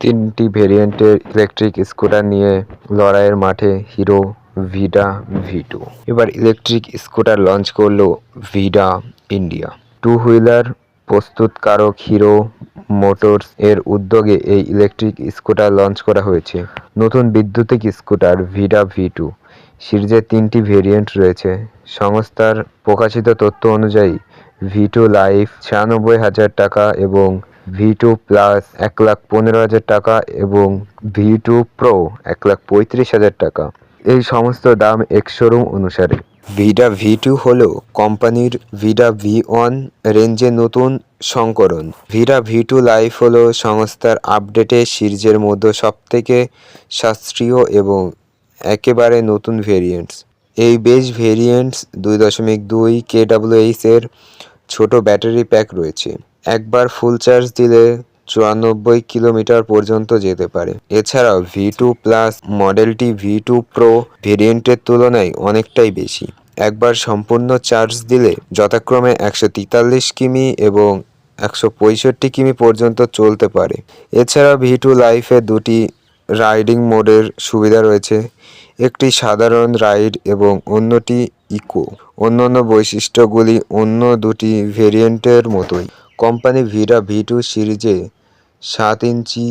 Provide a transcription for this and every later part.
তিনটি ভেরিয়েন্টের electric scooter নিয়ে লড়াইয়ের মাঠে হিরো ভিডা ভি টু এবার ইলেকট্রিক স্কুটার লঞ্চ করল ভিডা ইন্ডিয়া টু হুইলার প্রস্তুতকারক হিরো মোটরস এর উদ্যোগে এই ইলেকট্রিক স্কুটার লঞ্চ করা হয়েছে। নতুন বৈদ্যুতিক স্কুটার ভিডা ভি টু সিরিজের তিনটি ভেরিয়েন্ট রয়েছে। সংস্থার প্রকাশিত তথ্য অনুযায়ী ভি টু লাইফ ছিয়ানব্বই হাজার টাকা এবং ভি টু প্লাস এক লাখ পনেরো হাজার টাকা এবং ভি টু প্রো এক লাখ পঁয়ত্রিশ হাজার টাকা। এই সমস্ত দাম এক্স শোরুম অনুসারে। ভিডা ভি টু হল কোম্পানির ভিডা ভি ওয়ান রেঞ্জের নতুন সংকরণ। ভিডা ভি টু লাইফ হল সংস্থার আপডেটে সিরিজের মধ্যে সবথেকে সাশ্রয়ী এবং একেবারে নতুন ভেরিয়েন্টস এই বেস ভেরিয়েন্টস দুই দশমিক দুই কেডাব্লিউএইচ এর ছোট ব্যাটারি প্যাক রয়েছে। একবার ফুল চার্জ দিলে চুরানব্বই কিলোমিটার পর্যন্ত যেতে পারে। এছাড়াও ভি টু প্লাস মডেলটি ভি টু প্রো ভেরিয়েন্টের তুলনায় অনেকটাই বেশি। একবার সম্পূর্ণ চার্জ দিলে যথাক্রমে একশো তেতাল্লিশ কিমি এবং একশো পঁয়ষট্টি কিমি পর্যন্ত চলতে পারে। এছাড়া ভি টু লাইফে দুটি রাইডিং মোডের সুবিধা রয়েছে। একটি সাধারণ রাইড এবং অন্যটি ইকো। অন্যান্য বৈশিষ্ট্যগুলি অন্য দুটি ভেরিয়েন্টের মতোই। কোম্পানি ভিডা ভি টু সিরিজে সাত inch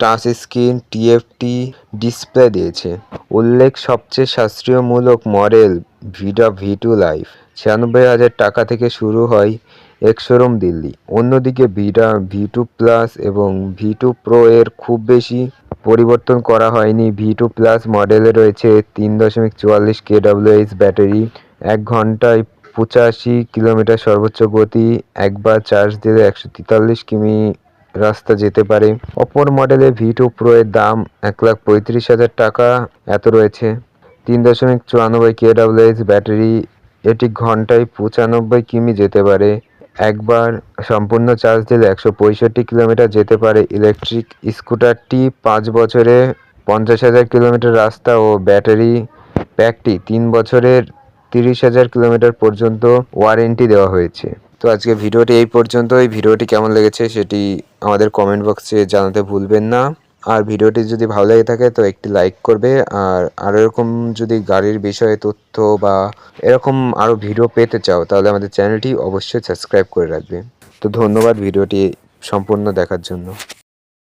touch screen TFT display দিয়েছে। উল্লেখ সবচেয়ে সাশ্রয়মূলক model Vida V two life. ছিয়ানব্বই হাজার টাকা থেকে শুরু হয় এক্সোরুম দিল্লি। অন্যদিকে ভিডা ভি টু প্লাস এবং ভি টু প্রো এর খুব বেশি পরিবর্তন করা হয়নি। ভি টু প্লাস মডেলে রয়েছে তিন দশমিক চুয়াল্লিশ কেডাব্লিউএইচ ব্যাটারি, এক ঘন্টায় পঁচাশি কিলোমিটার সর্বোচ্চ গতি, একবার চার্জ দিলে একশো তেতাল্লিশ কিমি রাস্তা যেতে পারে। অপর মডেলে ভি টু প্রো এর দাম এক লাখ পঁয়ত্রিশ হাজার টাকা, এত রয়েছে। তিন দশমিক চুরানব্বই কেডাব্লিউএইচ ব্যাটারি, এটি ঘন্টায় পঁচানব্বই কিমি যেতে পারে। একবার সম্পূর্ণ চার্জ দিলে একশো পঁয়ষট্টি কিলোমিটার যেতে পারে। ইলেকট্রিক স্কুটারটি পাঁচ বছরে পঞ্চাশ হাজার কিলোমিটার রাস্তা ও ব্যাটারি প্যাকটি তিন বছরের তিরিশ হাজার কিলোমিটার পর্যন্ত ওয়ারেন্টি দেওয়া হয়েছে। তো আজকে ভিডিওটি এই পর্যন্ত এই ভিডিওটি কেমন লেগেছে সেটি আমাদের কমেন্ট বক্সে জানাতে ভুলবেন না। আর ভিডিওটি যদি ভালো লেগে থাকে তো একটি লাইক করবে। আর আরও এরকম যদি গাড়ির বিষয়ে তথ্য বা এরকম আরও ভিডিও পেতে চাও, তাহলে আমাদের চ্যানেলটি অবশ্যই সাবস্ক্রাইব করে রাখবে। তো ধন্যবাদ ভিডিওটি সম্পূর্ণ দেখার জন্য।